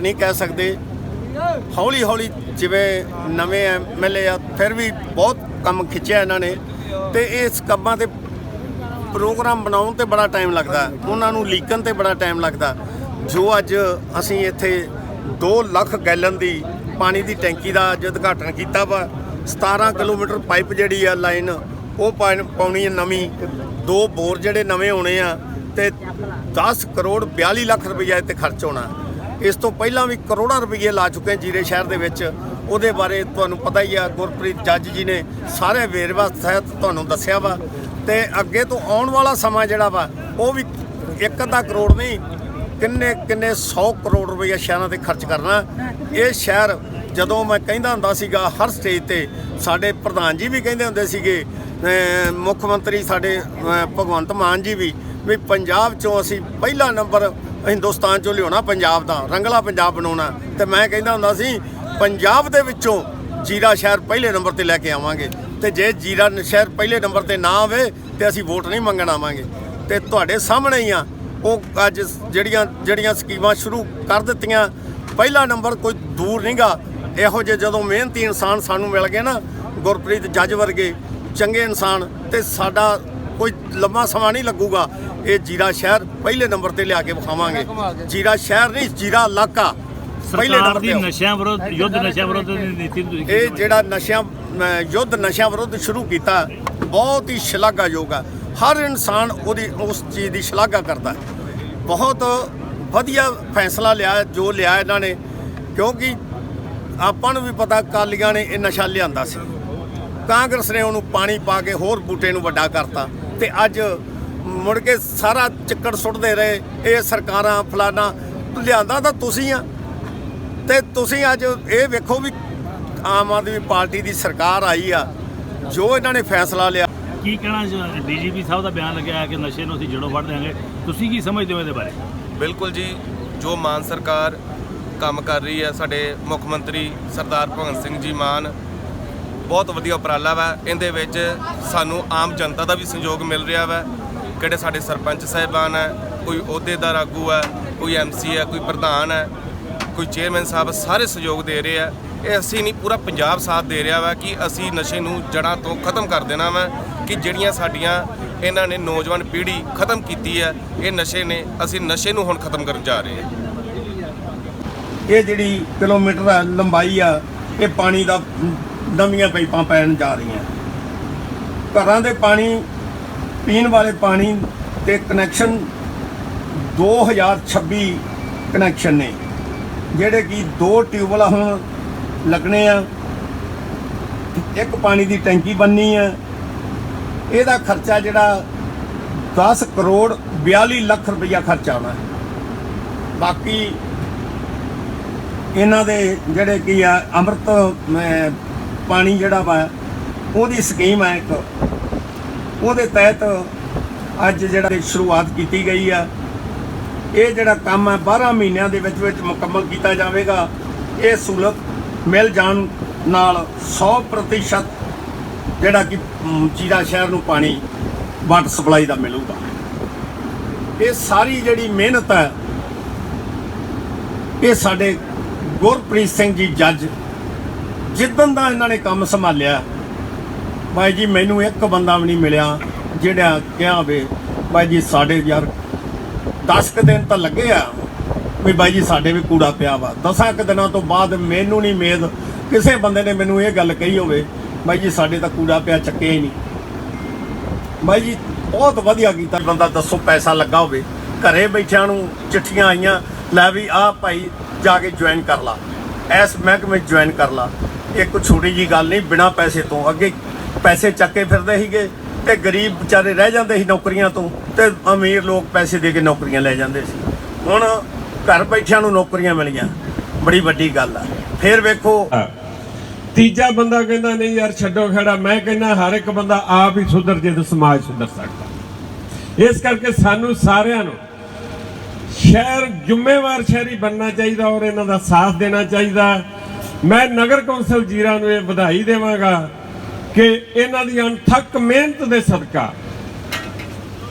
ਨਹੀਂ ਕਹਿ ਸਕਦੇ। ਹੌਲੀ ਹੌਲੀ ਜਿਵੇਂ ਨਵੇਂ ਐਮਐਲਏ ਆ, ਫਿਰ ਵੀ ਬਹੁਤ ਕੰਮ ਖਿੱਚਿਆ ਇਹਨਾਂ ਨੇ। ਤੇ ਇਸ ਕੰਮਾਂ ਤੇ ਪ੍ਰੋਗਰਾਮ ਬਣਾਉਣ ਤੇ ਬੜਾ ਟਾਈਮ ਲੱਗਦਾ। ਉਹਨਾਂ ਨੂੰ ਲੀਕਣ ਤੇ ਬੜਾ ਟਾਈਮ ਲੱਗਦਾ। ਜੋ ਅੱਜ ਅਸੀਂ ਇੱਥੇ 2 ਲੱਖ ਗੈਲਨ ਦੀ ਪਾਣੀ ਦੀ ਟੈਂਕੀ ਦਾ ਅੱਜ ਉਦਘਾਟਨ ਕੀਤਾ ਵਾ 17 ਕਿਲੋਮੀਟਰ ਪਾਈਪ ਜਿਹੜੀ ਆ ਲਾਈਨ, ਉਹ ਪਾਣ- ਪਾਉਣੀ ਹੈ ਨਵੀਂ। ਦੋ ਬੋਰ ਜਿਹੜੇ ਨਵੇਂ ਹੋਣੇ ਆ, ਤੇ 10 ਕਰੋੜ 42 ਲੱਖ ਰੁਪਈਆ ਇੱਥੇ ਖਰਚ ਹੋਣਾ। ਇਸ ਤੋਂ ਪਹਿਲਾਂ ਵੀ ਕਰੋੜਾਂ ਰੁਪਏ ਲਾ ਚੁੱਕੇ ਜੀਰੇ ਸ਼ਹਿਰ ਦੇ ਵਿੱਚ। ਉਹਦੇ ਬਾਰੇ ਤੁਹਾਨੂੰ ਪਤਾ ਹੀ ਆ, ਗੁਰਪ੍ਰੀਤ ਜੱਜ ਜੀ ਨੇ ਸਾਰੇ ਵੇਰਵਾ ਸਹਿਤ ਤੁਹਾਨੂੰ ਦੱਸਿਆ ਵਾ। ਤੇ ਅੱਗੇ ਤੋਂ ਆਉਣ ਵਾਲਾ ਸਮਾਂ ਜਿਹੜਾ ਵਾ, ਉਹ ਵੀ ਇੱਕ ਅੱਧਾ ਕਰੋੜ ਨਹੀਂ, ਕਿੰਨੇ ਕਿੰਨੇ 100 ਕਰੋੜ ਰੁਪਏ ਸ਼ਹਿਰਾਂ ਤੇ ਖਰਚ ਕਰਨਾ। ਇਹ ਸ਼ਹਿਰ ਜਦੋਂ ਮੈਂ ਕਹਿੰਦਾ ਹੁੰਦਾ ਸੀਗਾ, ਹਰ ਸਟੇਜ ਤੇ ਸਾਡੇ ਪ੍ਰਧਾਨ ਜੀ ਵੀ ਕਹਿੰਦੇ ਹੁੰਦੇ ਸੀਗੇ ਮੁੱਖ ਮੰਤਰੀ ਸਾਡੇ ਭਗਵੰਤ ਮਾਨ ਜੀ ਵੀ ਵੀ ਪੰਜਾਬ ਚੋਂ ਅਸੀਂ ਪਹਿਲਾ ਨੰਬਰ ਹਿੰਦੁਸਤਾਨ ਚੋਂ ਲਿਆਉਣਾ ਪੰਜਾਬ ਦਾ, ਰੰਗਲਾ ਪੰਜਾਬ ਬਣਾਉਣਾ। ਤੇ ਮੈਂ ਕਹਿੰਦਾ ਹੁੰਦਾ ਸੀ, ਪੰਜਾਬ ਦੇ ਵਿੱਚੋਂ ਜੀਰਾ ਸ਼ਹਿਰ ਪਹਿਲੇ ਨੰਬਰ ਤੇ ਲੈ ਕੇ ਆਵਾਂਗੇ। ਤੇ ਜੇ ਜੀਰਾ ਸ਼ਹਿਰ ਪਹਿਲੇ ਨੰਬਰ ਤੇ ਨਾ ਆਵੇ, ਤੇ ਅਸੀਂ ਵੋਟ ਨਹੀਂ ਮੰਗਣ ਆਵਾਂਗੇ। ਤੇ ਤੁਹਾਡੇ ਸਾਹਮਣੇ ਹੀ ਆ, ਉਹ ਅੱਜ ਜਿਹੜੀਆਂ ਜਿਹੜੀਆਂ ਸਕੀਮਾਂ ਸ਼ੁਰੂ ਕਰ ਦਿੱਤੀਆਂ, ਪਹਿਲਾ ਨੰਬਰ ਕੋਈ ਦੂਰ ਨਹੀਂਗਾ ਇਹੋ ਜਿਹੇ ਜਦੋਂ ਮਿਹਨਤੀ ਇਨਸਾਨ ਸਾਨੂੰ ਮਿਲ ਗਏ ਨਾ, ਗੁਰਪ੍ਰੀਤ ਜੱਜ ਵਰਗੇ ਚੰਗੇ ਇਨਸਾਨ, ਤੇ ਸਾਡਾ ਕੋਈ ਲੰਮਾ ਸਮਾਂ ਨਹੀਂ ਲੱਗੂਗਾ। ਇਹ ਜੀਰਾ ਸ਼ਹਿਰ ਪਹਿਲੇ ਨੰਬਰ ਤੇ ਲਿਆ ਕੇ ਵਿਖਾਵਾਂਗੇ। ਜੀਰਾ ਸ਼ਹਿਰ ਨਹੀਂ ਜੀਰਾ ਇਲਾਕਾ। ਪਹਿਲੇ ਨੰਬਰ ਤੇ। ਨਸ਼ਿਆਂ ਵਿਰੁੱਧ ਯੁੱਧ ਨਸ਼ਿਆਂ ਵਿਰੁੱਧ ਦੀ ਨੀਤੀ ਨੂੰ ਇਹ ਜਿਹੜਾ ਨਸ਼ਿਆਂ ਯੁੱਧ ਨਸ਼ਿਆਂ ਵਿਰੁੱਧ ਸ਼ੁਰੂ ਕੀਤਾ ਬਹੁਤ ਹੀ ਸ਼ਲਾਘਾਯੋਗ ਹੈ ਹਰ ਇਨਸਾਨ ਉਹਦੀ ਉਸ ਚੀਜ਼ ਦੀ ਸ਼ਲਾਘਾ ਕਰਦਾ। ਹੈ ਬਹੁਤ ਵਧੀਆ ਫੈਸਲਾ ਲਿਆ ਜੋ ਲਿਆ ਇਹਨਾਂ ਨੇ। ਕਿਉਂਕਿ ਆਪਾਂ ਨੂੰ ਵੀ ਪਤਾ ਕਾਲੀਆਂ ਨੇ ਇਹ ਨਸ਼ਾ ਲਿਆਂਦਾ ਸੀ। ਕਾਂਗਰਸ ਨੇ ਉਹਨੂੰ ਪਾਣੀ ਪਾ ਕੇ ਹੋਰ ਬੂਟੇ ਨੂੰ ਵੱਡਾ ਕਰਤਾ। ਤੇ ਅੱਜ ਮੁੜ ਕੇ ਸਾਰਾ ਚੱਕੜ ਸੁੱਟਦੇ ਰਹੇ। ਇਹ ਸਰਕਾਰਾਂ ਫਲਾਨਾ ਲਿਆਂਦਾ ਤਾਂ ਤੁਸੀਂ ਆ। ਤੇ ਤੁਸੀਂ ਅੱਜ ਇਹ ਵੇਖੋ ਵੀ ਆਮ ਆਦਮੀ ਪਾਰਟੀ ਦੀ ਸਰਕਾਰ ਆਈ ਆ ਜੋ ਇਹਨਾਂ ਨੇ ਫੈਸਲਾ ਲਿਆ। ਕੀ ਕਹਿਣਾ ਡੀਜੀਪੀ ਸਾਹਿਬ ਦਾ ਬਿਆਨ ਲੱਗਿਆ ਕਿ ਨਸ਼ੇ ਨੂੰ ਅਸੀਂ ਜੜੋਂ ਵੱਢ ਦਿਆਂਗੇ। ਤੁਸੀਂ ਕੀ ਸਮਝਦੇ ਹੋ ਇਹਦੇ ਬਾਰੇ? ਬਿਲਕੁਲ ਜੀ ਜੋ ਮਾਨ ਸਰਕਾਰ ਕੰਮ ਕਰ ਰਹੀ ਹੈ ਸਾਡੇ ਮੁੱਖ ਮੰਤਰੀ ਸਰਦਾਰ ਭਗਵੰਤ ਸਿੰਘ ਜੀ ਮਾਨ ਬਹੁਤ ਵਧੀਆ ਉਪਰਾਲਾ ਵਾ। ਇਹਦੇ ਵਿੱਚ ਸਾਨੂੰ ਆਮ ਜਨਤਾ ਦਾ ਵੀ ਸਹਿਯੋਗ ਮਿਲ ਰਿਹਾ ਵਾ। ਕਿਹੜੇ ਸਾਡੇ ਸਰਪੰਚ ਸਾਹਿਬਾਨ ਹੈ ਕੋਈ ਅਹੁਦੇਦਾਰ ਆਗੂ ਹੈ ਕੋਈ ਐਮਸੀ ਹੈ ਕੋਈ ਪ੍ਰਧਾਨ ਹੈ ਕੋਈ ਚੇਅਰਮੈਨ ਸਾਹਿਬ ਸਾਰੇ ਸਹਿਯੋਗ ਦੇ ਰਹੇ ਆ। ਇਹ ਅਸੀਂ ਨਹੀਂ, ਪੂਰਾ ਪੰਜਾਬ ਸਾਥ ਦੇ ਰਿਹਾ ਵਾ ਕਿ ਅਸੀਂ ਨਸ਼ੇ ਨੂੰ ਜੜ੍ਹਾਂ ਤੋਂ ਖਤਮ ਕਰ ਦੇਣਾ ਵਾ ਕਿ ਜਿਹੜੀਆਂ ਸਾਡੀਆਂ ਇਹਨਾਂ ਨੇ ਨੌਜਵਾਨ ਪੀੜ੍ਹੀ ਖਤਮ ਕੀਤੀ ਹੈ ਇਹ ਨਸ਼ੇ ਨੇ, ਅਸੀਂ ਨਸ਼ੇ ਨੂੰ ਹੁਣ ਖਤਮ ਕਰਨ ਜਾ ਰਹੇ ਹਾਂ। ਇਹ ਜਿਹੜੀ ਕਿਲੋਮੀਟਰ ਆ, ਲੰਬਾਈ ਆ, ਇਹ ਪਾਣੀ ਦਾ ਨਵੀਆਂ ਪਾਈਪਾਂ ਪੈਣ ਜਾ ਰਹੀਆਂ। ਘਰਾਂ ਦੇ ਪਾਣੀ, ਪੀਣ ਵਾਲੇ ਪਾਣੀ ਤੇ ਕਨੈਕਸ਼ਨ 2026 ਕਨੈਕਸ਼ਨ ਨੇ, ਜਿਹੜੇ ਕਿ ਦੋ ਟਿਊਬਵੈੱਲ ਹੁਣ ਲੱਗਣੇ ਆ। ਇੱਕ ਪਾਣੀ ਦੀ ਟੈਂਕੀ ਬੰਨੀ ਆ। ਇਹਦਾ ਖਰਚਾ ਜਿਹੜਾ 10 ਕਰੋੜ 42 ਲੱਖ ਰੁਪਈਆ ਖਰਚਾ ਆਉਣਾ ਬਾਕੀ ਇਹਨਾਂ ਦੇ ਜਿਹੜੇ ਕੀ ਆ, ਅੰਮ੍ਰਿਤ, ਮੈਂ ਪਾਣੀ ਜਿਹੜਾ ਵਾ, ਉਹਦੀ ਸਕੀਮ ਹੈ ਇੱਕ। ਉਹਦੇ ਤਹਿਤ ਅੱਜ ਜਿਹੜਾ ਸ਼ੁਰੂਆਤ ਕੀਤੀ ਗਈ ਆ। ਇਹ ਜਿਹੜਾ ਕੰਮ ਹੈ 12 ਮਹੀਨਿਆਂ ਦੇ ਵਿੱਚ ਵਿੱਚ ਮੁਕੰਮਲ ਕੀਤਾ ਜਾਵੇਗਾ। ਇਹ ਸਹੂਲਤ ਮਿਲ ਜਾਣ ਨਾਲ 100% ਜਿਹੜਾ ਕਿ ਚੀਰਾ ਸ਼ਹਿਰ ਨੂੰ ਪਾਣੀ ਵਾਟਰ ਸਪਲਾਈ ਦਾ ਮਿਲੂਗਾ। ਇਹ ਸਾਰੀ ਜਿਹੜੀ ਮਿਹਨਤ ਹੈ, ਇਹ ਸਾਡੇ ਗੁਰਪ੍ਰੀਤ ਸਿੰਘ ਜੀ ਜੱਜ ਜਿੱਦਣ ਦਾ ਇਹਨਾਂ ਨੇ ਕੰਮ ਸੰਭਾਲਿਆ ਬਾਈ ਜੀ, ਮੈਨੂੰ ਇੱਕ ਬੰਦਾ ਵੀ ਨਹੀਂ ਮਿਲਿਆ ਜਿਹੜਾ ਕਿਹਾ ਹੋਵੇ ਬਾਈ ਜੀ, ਸਾਡੇ ਯਾਰ 10 ਕੁ ਦਿਨ ਤਾਂ ਲੱਗੇ ਆ ਵੀ ਬਾਈ ਜੀ, ਸਾਡੇ ਵੀ ਕੂੜਾ ਪਿਆ ਵਾ। 10 ਕੁ ਦਿਨਾਂ ਤੋਂ ਬਾਅਦ ਮੈਨੂੰ ਨਹੀਂ ਮੇਦ ਕਿਸੇ ਬੰਦੇ ਨੇ ਮੈਨੂੰ ਇਹ ਗੱਲ ਕਹੀ ਹੋਵੇ ਬਾਈ ਜੀ, ਸਾਡੇ ਤਾਂ ਕੂੜਾ ਪਿਆ, ਚੱਕਿਆ ਹੀ ਨਹੀਂ। ਬਾਈ ਜੀ, ਬਹੁਤ ਵਧੀਆ ਕੀਤਾ ਬੰਦਾ, ਦੱਸੋ ਪੈਸਾ ਲੱਗਾ ਹੋਵੇ। ਘਰੇ ਬੈਠਿਆਂ ਨੂੰ ਚਿੱਠੀਆਂ ਆਈਆਂ, ਲੈ ਵੀ ਆਹ ਭਾਈ ਜਾ ਕੇ ਜੁਆਇਨ ਕਰ ਲਾ। ਐਸ ਮਹਿਕਮੇ ਜੁਆਇਨ ਕਰ ਲਾ। ਇਹ ਕੋਈ ਛੋਟੀ ਜੀ ਗੱਲ ਨਹੀਂ, ਬਿਨਾ ਪੈਸੇ ਤੋਂ। ਅੱਗੇ ਪੈਸੇ ਚੱਕ ਕੇ ਫਿਰਦੇ ਸੀਗੇ ਤੇ ਗਰੀਬ ਵਿਚਾਰੇ ਰਹਿ ਜਾਂਦੇ ਸੀ ਨੌਕਰੀਆਂ ਤੋਂ ਤੇ ਅਮੀਰ ਲੋਕ ਪੈਸੇ ਦੇ ਕੇ ਨੌਕਰੀਆਂ ਲੈ ਜਾਂਦੇ ਸੀ। ਹੁਣ ਘਰ ਬੈਠਿਆਂ ਨੂੰ ਨੌਕਰੀਆਂ ਮਿਲੀਆਂ। ਬੜੀ ਵੱਡੀ ਗੱਲ ਆ। ਫਿਰ ਵੇਖੋ। ਤੀਜਾ ਬੰਦਾ ਕਹਿੰਦਾ, ਨਹੀਂ ਯਾਰ, ਛੱਡੋ ਖੜਾ। ਮੈਂ ਕਹਿੰਦਾ, ਹਰ ਇੱਕ ਬੰਦਾ ਆਪ ਹੀ ਸੁਧਰ ਜੇ ਤਾਂ ਸਮਾਜ ਸੁਧਰ ਸਕਦਾ। ਇਸ ਕਰਕੇ ਸਾਨੂੰ ਸਾਰਿਆਂ ਨੂੰ ਸ਼ਹਿਰ ਜ਼ਿੰਮੇਵਾਰ ਸ਼ਹਿਰੀ ਬਣਨਾ ਚਾਹੀਦਾ ਔਰ ਇਹਨਾਂ ਦਾ ਸਾਥ ਦੇਣਾ ਚਾਹੀਦਾ। ਮੈਂ ਨਗਰ ਕੌਂਸਲ ਜੀਰਾ ਨੂੰ ਇਹ ਵਧਾਈ ਦੇਵਾਂਗਾ ਕਿ ਇਹਨਾਂ ਦੀ ਅਣਥੱਕ ਮਿਹਨਤ ਦੇ ਸਦਕਾ,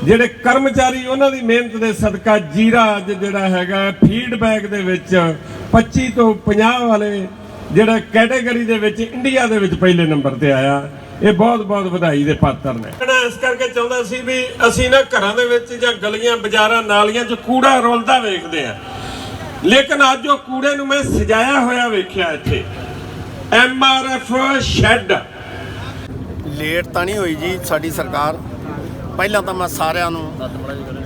ਜਿਹੜੇ ਕਰਮਚਾਰੀ ਉਹਨਾਂ ਦੀ ਮਿਹਨਤ ਦੇ ਸਦਕਾ ਜੀਰਾ ਅੱਜ ਜਿਹੜਾ ਹੈਗਾ ਫੀਡਬੈਕ ਦੇ ਵਿੱਚ 25 ਤੋਂ 50 ਵਾਲੇ ਜਿਹੜਾ ਕੈਟਾਗਰੀ ਦੇ ਵਿੱਚ ਇੰਡੀਆ ਦੇ ਵਿੱਚ ਪਹਿਲੇ ਨੰਬਰ ਤੇ ਆਇਆ। ਇਹ ਬਹੁਤ ਬਹੁਤ ਵਧਾਈ ਦੇ ਪਾਤਰ ਨੇ। ਮੈਂ ਇਸ ਕਰਕੇ ਚਾਹੁੰਦਾ ਸੀ ਵੀ ਅਸੀਂ ਨਾ ਘਰਾਂ ਦੇ ਵਿੱਚ ਜਾਂ ਗਲੀਆਂ, ਬਾਜ਼ਾਰਾਂ, ਨਾਲੀਆਂ 'ਚ ਕੂੜਾ ਰੁਲਦਾ ਵੇਖਦੇ ਆ ਲੇਕਿਨ ਅੱਜ ਉਹ ਕੂੜੇ ਨੂੰ ਮੈਂ ਸਜਾਇਆ ਹੋਇਆ ਵੇਖਿਆ ਇੱਥੇ। M R F shed late ਤਾਂ ਨਹੀਂ ਹੋਈ ਜੀ ਸਾਡੀ ਸਰਕਾਰ। ਪਹਿਲਾਂ ਤਾਂ ਮੈਂ ਸਾਰਿਆਂ ਨੂੰ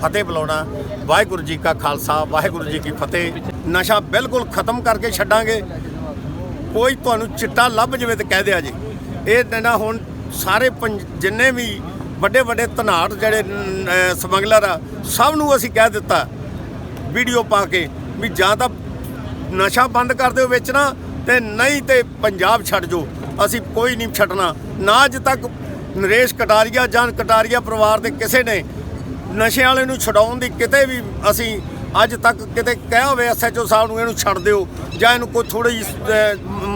ਫਤਿਹ ਬੁਲਾਉਣਾ। ਵਾਹਿਗੁਰੂ ਜੀ ਕਾ ਖਾਲਸਾ, ਵਾਹਿਗੁਰੂ ਜੀ ਕੀ ਫਤਿਹ। ਨਸ਼ਾ ਬਿਲਕੁਲ ਖਤਮ ਕਰਕੇ ਛੱਡਾਂਗੇ। ਕੋਈ ਤੁਹਾਨੂੰ ਚਿੱਟਾ ਲੱਭ ਜਵੇ ਤੇ ਕਹਿ ਦਿਆ ਜੀ। ਇਹ ਨਾ ਹੁਣ ਸਾਰੇ ਪੰਜ- ਜਿੰਨੇ ਵੀ ਵੱਡੇ ਵੱਡੇ ਧਨਾੜ ਜਿਹੜੇ ਸਮਗਲਰ ਆ, ਸਭ ਨੂੰ ਅਸੀਂ ਕਹਿ ਦਿੱਤਾ। ਵੀਡੀਓ ਪਾ ਕੇ ਵੀ ਜਾਂ ਤਾਂ ਨਸ਼ਾ ਬੰਦ ਕਰ ਦਿਓ ਵੇਚਣਾ ਤੇ ਨਹੀਂ ਤੇ ਪੰਜਾਬ ਛੱਡ ਜੋ ਅਸੀਂ ਕੋਈ ਨਹੀਂ ਛੱਡਣਾ। ਨਾ ਅੱਜ ਤੱਕ ਨਰੇਸ਼ ਕਟਾਰੀਆ ਜਾਂ ਕਟਾਰੀਆ ਪਰਿਵਾਰ ਦੇ ਕਿਸੇ ਨੇ ਨਸ਼ੇ ਵਾਲੇ ਨੂੰ ਛਡਾਉਣ ਦੀ ਕਿਤੇ ਵੀ ਅਸੀਂ ਅੱਜ ਤੱਕ ਕਿਤੇ ਕਹਿ ਹੋਵੇ ਐਸਐਚਓ ਸਾਹਿਬ ਨੂੰ ਇਹਨੂੰ ਛੱਡ ਦਿਓ ਜਾਂ ਇਹਨੂੰ ਕੋਈ ਥੋੜੀ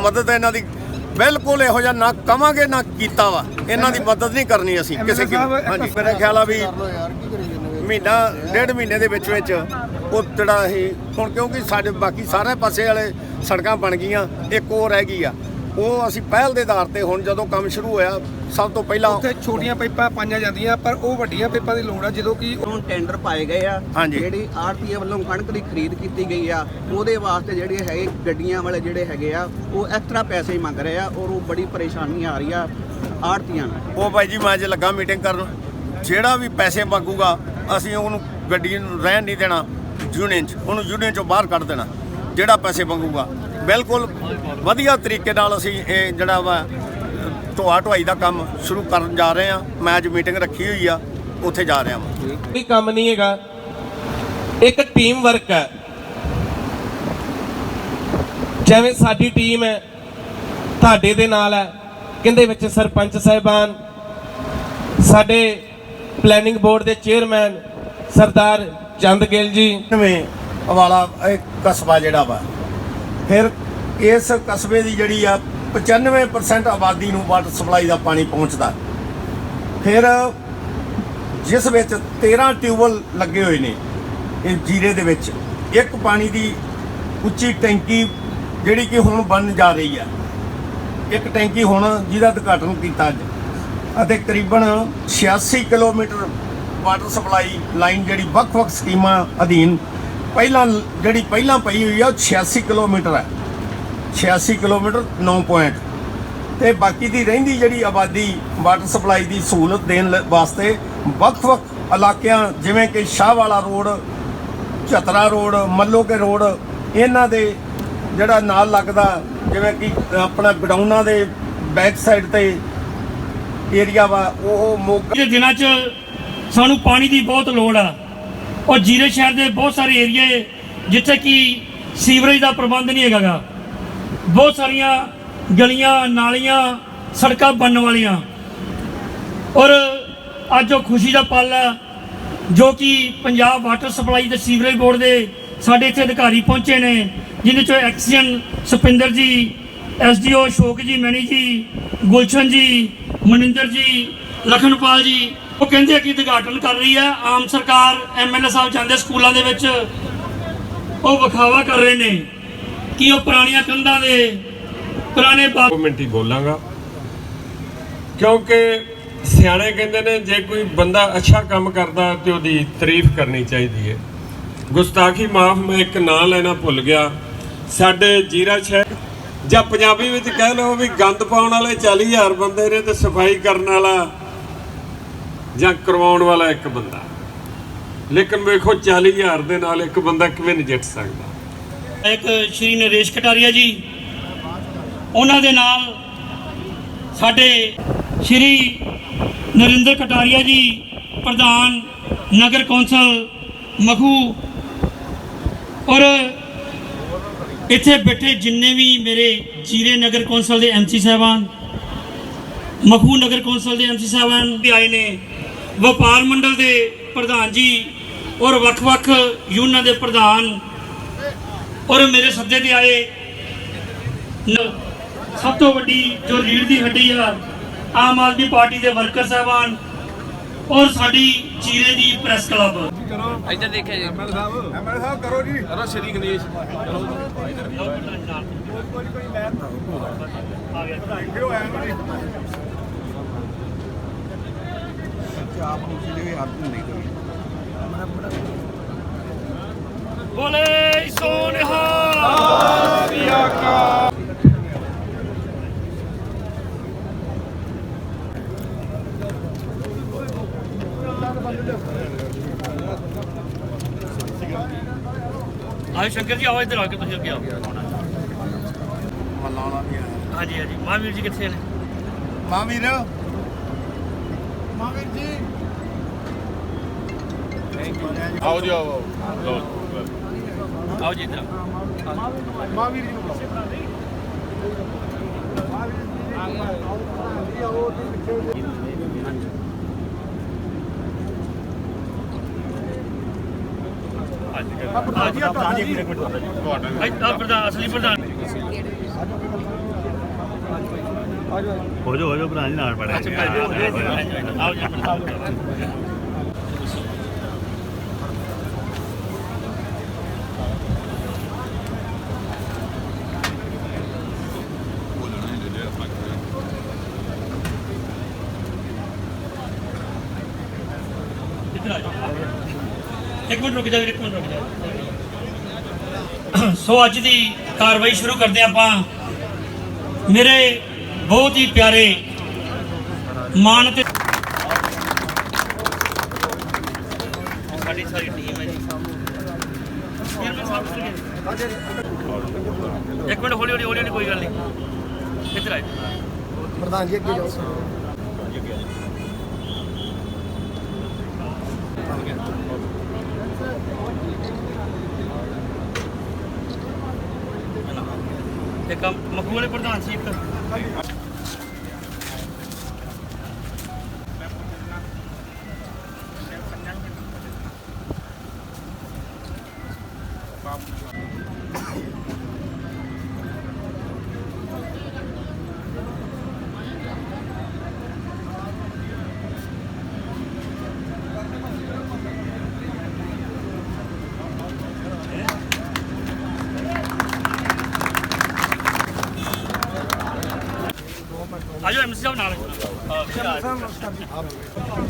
ਮਦਦ ਇਹਨਾਂ ਦੀ ਬਿਲਕੁਲ ਇਹੋ ਜਿਹਾ ਨਾ ਕਵਾਂਗੇ ਨਾ ਕੀਤਾ ਵਾ। ਇਹਨਾਂ ਦੀ ਮਦਦ ਨਹੀਂ ਕਰਨੀ ਅਸੀਂ ਕਿਸੇ ਕੀ ਹਾਂਜੀ। ਮੇਰਾ ਖਿਆਲ ਆ ਵੀ ਮਹੀਨਾ ਡੇਢ ਮਹੀਨੇ ਦੇ ਵਿੱਚ ਵਿੱਚ ਉਹ ਜਿਹੜਾ ਇਹ ਹੁਣ ਕਿਉਂਕਿ ਸਾਡੇ ਬਾਕੀ ਸਾਰੇ ਪਾਸੇ ਵਾਲੇ ਸੜਕਾਂ ਬਣ ਗਈਆਂ ਇੱਕ ਹੋਰ ਰਹਿ ਗਈ ਆ। ਉਹ ਅਸੀਂ ਪਹਿਲ ਦੇ ਆਧਾਰ ਤੇ ਹੁਣ ਜਦੋਂ ਕੰਮ ਸ਼ੁਰੂ ਹੋਇਆ ਸਭ ਤੋਂ ਪਹਿਲਾਂ ਉੱਥੇ ਛੋਟੀਆਂ ਪਾਈਪਾਂ ਪਾਈਆਂ ਜਾਂਦੀਆਂ ਪਰ ਉਹ ਵੱਡੀਆਂ ਪਾਈਪਾਂ ਦੀ ਲੋੜ ਆ ਜਦੋਂ ਕਿ ਹੁਣ ਟੈਂਡਰ ਪਾਏ ਗਏ ਆ ਹਾਂਜੀ। ਜਿਹੜੀ ਆੜਤੀਏ ਵੱਲੋਂ ਕਣਕ ਦੀ ਖਰੀਦ ਕੀਤੀ ਗਈ ਆ ਉਹਦੇ ਵਾਸਤੇ ਜਿਹੜੇ ਹੈਗੇ ਗੱਡੀਆਂ ਵਾਲੇ ਜਿਹੜੇ ਹੈਗੇ ਆ ਉਹ ਐਕਸਟਰਾ ਪੈਸੇ ਹੀ ਮੰਗ ਰਹੇ ਆ ਔਰ ਉਹ ਬੜੀ ਪਰੇਸ਼ਾਨੀ ਆ ਰਹੀ ਆ ਆੜਤੀਆਂ ਨੂੰ। ਉਹ ਬਾਈ ਜੀ ਮੈਂ ਅੱਜ ਲੱਗਾ ਮੀਟਿੰਗ ਕਰਨ। ਜਿਹੜਾ ਵੀ ਪੈਸੇ ਮੰਗੂਗਾ, ਅਸੀਂ ਉਹਨੂੰ ਗੱਡੀ ਨੂੰ ਰਹਿਣ ਨਹੀਂ ਦੇਣਾ ਯੂਨੀਅਨ 'ਚ। ਉਹਨੂੰ ਯੂਨੀਅਨ 'ਚੋਂ ਬਾਹਰ ਕੱਢ ਦੇਣਾ, ਜਿਹੜਾ ਪੈਸੇ ਮੰਗੂਗਾ। ਬਿਲਕੁਲ ਵਧੀਆ ਤਰੀਕੇ ਨਾਲ ਅਸੀਂ ਇਹ ਜਿਹੜਾ ਵਾ, ਢੋਆ ਢੁਆਈ ਦਾ ਕੰਮ ਸ਼ੁਰੂ ਕਰਨ ਜਾ ਰਹੇ ਹਾਂ। ਮੈਂ ਅੱਜ ਮੀਟਿੰਗ ਰੱਖੀ ਹੋਈ ਆ, ਉੱਥੇ ਜਾ ਰਿਹਾ ਹਾਂ ਕੋਈ ਕੰਮ ਨਹੀਂ ਹੈਗਾ। ਇੱਕ ਟੀਮ ਵਰਕ ਹੈ। ਜਿਵੇਂ ਸਾਡੀ ਟੀਮ ਹੈ, ਤੁਹਾਡੇ ਦੇ ਨਾਲ ਹੈ। ਕਿੰਦੇ ਵਿੱਚ ਸਰਪੰਚ ਸਾਹਿਬਾਨ, ਸਾਡੇ ਪਲੈਨਿੰਗ ਬੋਰਡ ਦੇ ਚੇਅਰਮੈਨ ਸਰਦਾਰ ਚੰਦ ਗਿੱਲ ਜੀ ਨਵੇਂ ਵਾਲਾ ਇਹ ਕਸਬਾ ਜਿਹੜਾ ਵਾ। ਫਿਰ ਇਸ ਕਸਬੇ ਦੀ ਜਿਹੜੀ ਆ 95% ਆਬਾਦੀ ਨੂੰ ਵਾਟਰ ਸਪਲਾਈ ਦਾ ਪਾਣੀ ਪਹੁੰਚਦਾ। ਫਿਰ ਜਿਸ ਵਿੱਚ 13 ਟਿਊਬਲ ਲੱਗੇ ਹੋਏ ਨੇ, ਇਹ ਜੀਰੇ ਦੇ ਵਿੱਚ। ਇੱਕ ਪਾਣੀ ਦੀ ਉੱਚੀ ਟੈਂਕੀ ਜਿਹੜੀ ਕਿ ਹੁਣ ਬਣ ਜਾ ਰਹੀ ਆ। ਇੱਕ ਟੈਂਕੀ ਹੁਣ ਜਿਹਦਾ ਉਦਘਾਟਨ ਕੀਤਾ ਅੱਜ। ਅਤੇ ਕਰੀਬਨ 86 ਕਿਲੋਮੀਟਰ ਵਾਟਰ ਸਪਲਾਈ ਲਾਈਨ ਜਿਹੜੀ ਵੱਖ-ਵੱਖ ਸਕੀਮਾਂ ਅਧੀਨ ਪਹਿਲਾਂ ਜਿਹੜੀ ਪਹਿਲਾਂ ਪਈ ਹੋਈ ਆ, ਉਹ 86 ਕਿਲੋਮੀਟਰ ਹੈ 86 ਕਿਲੋਮੀਟਰ 9 ਪੁਆਇੰਟ ਤੇ ਬਾਕੀ ਦੀ ਰਹਿੰਦੀ ਜਿਹੜੀ ਆਬਾਦੀ ਵਾਟਰ ਸਪਲਾਈ ਦੀ ਸਹੂਲਤ ਦੇਣ ਲ- ਵਾਸਤੇ ਵੱਖ-ਵੱਖ ਇਲਾਕਿਆਂ, ਜਿਵੇਂ ਕਿ Shahwala road, Jhatra road, Malloke road, ਇਹਨਾਂ ਦੇ ਜਿਹੜਾ ਨਾਲ ਲੱਗਦਾ, ਜਿਵੇਂ ਕਿ ਆਪਣਾ ਗਡਾਊਨਾਂ ਦੇ ਬੈਕ ਸਾਈਡ ਤੇ ਏਰੀਆ ਵਾ, ਉਹ ਮੋਗਾ। ਦੇ ਦਿਨਾਂ 'ਚ ਸਾਨੂੰ ਪਾਣੀ ਦੀ ਬਹੁਤ ਲੋੜ ਆ। ਔਰ ਜੀਰੇ ਸ਼ਹਿਰ ਦੇ ਬਹੁਤ ਸਾਰੇ ਏਰੀਏ ਜਿੱਥੇ ਕਿ ਸੀਵਰੇਜ ਦਾ ਪ੍ਰਬੰਧ ਨਹੀਂ ਹੈਗਾਗਾ। ਬਹੁਤ ਸਾਰੀਆਂ ਗਲੀਆਂ, ਨਾਲੀਆਂ, ਸੜਕਾਂ ਬਣਨ ਵਾਲੀਆਂ। ਔਰ ਅੱਜ ਉਹ ਖੁਸ਼ੀ ਦਾ ਪਲ ਹੈ ਜੋ ਕਿ ਪੰਜਾਬ ਵਾਟਰ ਸਪਲਾਈ ਤੇ ਸੀਵਰੇਜ ਬੋਰਡ ਦੇ ਸਾਡੇ ਇੱਥੇ ਅਧਿਕਾਰੀ ਪਹੁੰਚੇ ਨੇ ਜਿਨ੍ਹਾਂ ਚੋਂ ਐਕਸੀਅਨ ਸੁਪਿੰਦਰ ਜੀ ਐਸਡੀਓ ਅਸ਼ੋਕ ਜੀ ਮੈਣੀ ਜੀ, ਗੁਲਸ਼ਨ ਜੀ, ਮਨਿੰਦਰ ਜੀ, ਲਖਨਪਾਲ ਜੀ, ਉਹ ਕਹਿੰਦੇ ਕਿ ਉਦਘਾਟਨ ਕਰ ਰਹੀ ਹੈ। ਆਮ ਸਰਕਾਰ ਐਮਐਲਏ ਸਾਹਿਬ ਜਾਂਦੇ ਸਕੂਲਾਂ ਦੇ ਵਿੱਚ। ਉਹ ਵਿਖਾਵਾ ਕਰ ਰਹੇ ਨੇ ਕਿ ਉਹ ਪੁਰਾਣੀਆਂ ਕੰਧਾਂ ਦੇ ਪੁਰਾਣੇ ਮਿੰਟ ਹੀ ਬੋਲਾਂਗਾ। ਕਿਉਂਕਿ ਸਿਆਣੇ ਕਹਿੰਦੇ ਨੇ, ਜੇ ਕੋਈ ਬੰਦਾ ਅੱਛਾ ਕੰਮ ਕਰਦਾ ਤੇ ਉਹਦੀ ਤਾਰੀਫ ਕਰਨੀ ਚਾਹੀਦੀ ਹੈ। ਗੁਸਤਾਖੀ ਮਾਫ ਮੈਂ ਇੱਕ ਨਾਂ ਲੈਣਾ ਭੁੱਲ ਗਿਆ। ਸਾਡੇ ਜੀਰਾ ਸ਼ਹਿਰ ਜਾਂ ਪੰਜਾਬੀ ਵਿੱਚ ਕਹਿ ਲਓ ਵੀ ਗੰਦ ਪਾਉਣ ਵਾਲੇ 40000 ਬੰਦੇ ਨੇ ਤੇ ਸਫ਼ਾਈ ਕਰਨ ਵਾਲਾ ਜਾਂ ਕਰਵਾਉਣ ਵਾਲਾ ਇੱਕ ਬੰਦਾ। ਲੇਕਿਨ ਵੇਖੋ 40000 ਦੇ ਨਾਲ ਇੱਕ ਬੰਦਾ ਕਿਵੇਂ ਨਜਿੱਠ ਸਕਦਾ। ਇੱਕ ਸ਼੍ਰੀ ਨਰੇਸ਼ ਕਟਾਰੀਆ ਜੀ, ਉਹਨਾਂ ਦੇ ਨਾਲ ਸਾਡੇ ਸ਼੍ਰੀ ਨਰਿੰਦਰ ਕਟਾਰੀਆ ਜੀ, ਪ੍ਰਧਾਨ ਨਗਰ ਕੌਂਸਲ ਮਖੂ ਔਰ ਇੱਥੇ ਬੈਠੇ ਜਿੰਨੇ ਵੀ ਮੇਰੇ ਜੀਰੇ ਨਗਰ ਕੌਂਸਲ ਦੇ ਐਮਸੀ ਸਾਹਿਬਾਨ, ਮਖੂ ਨਗਰ ਕੌਂਸਲ ਦੇ ਐਮਸੀ ਸਾਹਿਬਾਨ ਵੀ ਆਏ ਨੇ, ਵਪਾਰ ਮੰਡਲ ਦੇ ਪ੍ਰਧਾਨ ਜੀ ਔਰ ਵੱਖ-ਵੱਖ ਯੂਨਾਂ ਦੇ ਪ੍ਰਧਾਨ ਔਰ ਮੇਰੇ ਸੱਦੇ ਤੇ ਆਏ। ਨ- ਸਭ ਤੋਂ ਵੱਡੀ ਜੋ ਰੀੜ ਦੀ ਹੱਡੀ ਆ, ਆਮ ਆਦਮੀ ਪਾਰਟੀ ਦੇ ਵਰਕਰ ਸਾਹਿਬਾਨ ਔਰ ਸਾਡੀ ਚੀਰੇ ਦੀ ਪ੍ਰੈਸ ਕਲੱਬ। ਐਮਐਲ ਸਾਹਿਬ। ਕਰੋ ਜੀ। ਅਰੋ ਸ਼੍ਰੀ ਗਣੇਸ਼। ਕਿਉਂ ਆਇਆ ਜੀ ਆਪ ਨੂੰ। ਜਿਹੜੇ ਹੱਥ ਨਹੀਂ ਕੋਈ ਬੋਲੇ ਸੋਨਿਹਾ ਆਏ ਸ਼ੰਕਰ ਜੀ ਆਓ ਇੱਧਰ ਆ ਕੇ ਤੁਸੀਂ ਅੱਗੇ ਆਓ ਮਨਾਉਣਾ ਵੀ ਹੈ ਹਾਂਜੀ ਹਾਂਜੀ ਮਹਾਂਵੀਰ ਜੀ ਕਿੱਥੇ ਨੇ ਮਾਵੀਰ ਮਾਵੀਰ ਜੀ ਆਓ ਜੀ ਆਓ ਆਓ ਜੀ ਇੱਧਰ ਆਓ। ਹਾਂਜੀ ਆ ਪ੍ਰਧਾਨ ਅਸਲੀ ਪ੍ਰਧਾਨ ਹੋ ਜਾਓ ਹੋ ਜਾਓ ਭਰਾ ਜੀ ਨਾਲ ਪੜਿਆ ਆਓ ਜੀ ਪ੍ਰਧਾਨ ਮਿੰਟ ਰੁਕ ਜਾ ਵੀਰੇ ਇੱਕ ਮਿੰਟ ਰੁਕ ਜਾ। ਸੋ ਅੱਜ ਦੀ ਕਾਰਵਾਈ ਸ਼ੁਰੂ ਕਰਦੇ ਆਪਾਂ। ਮੇਰੇ ਬਹੁਤ ਹੀ ਪਿਆਰੇ ਮਾਨ ਤੇ ਸਾਡੀ ਸਾਰੀ ਟੀਮ ਹੈ ਜੀ? ਇੱਕ ਮਿੰਟ ਹੌਲੀ ਹੌਲੀ ਹੌਲੀ ਹੌਲੀ ਕੋਈ ਗੱਲ ਨਹੀਂ। ਇੱਧਰ ਆਏ ਪ੍ਰਧਾਨ ਜੀ ਅੱਗੇ ਜਾਓ। ਇੱਕ ਮਖੂ ਵਾਲੇ ਪ੍ਰਧਾਨ ਸੀ ਇੱਕ। Come on.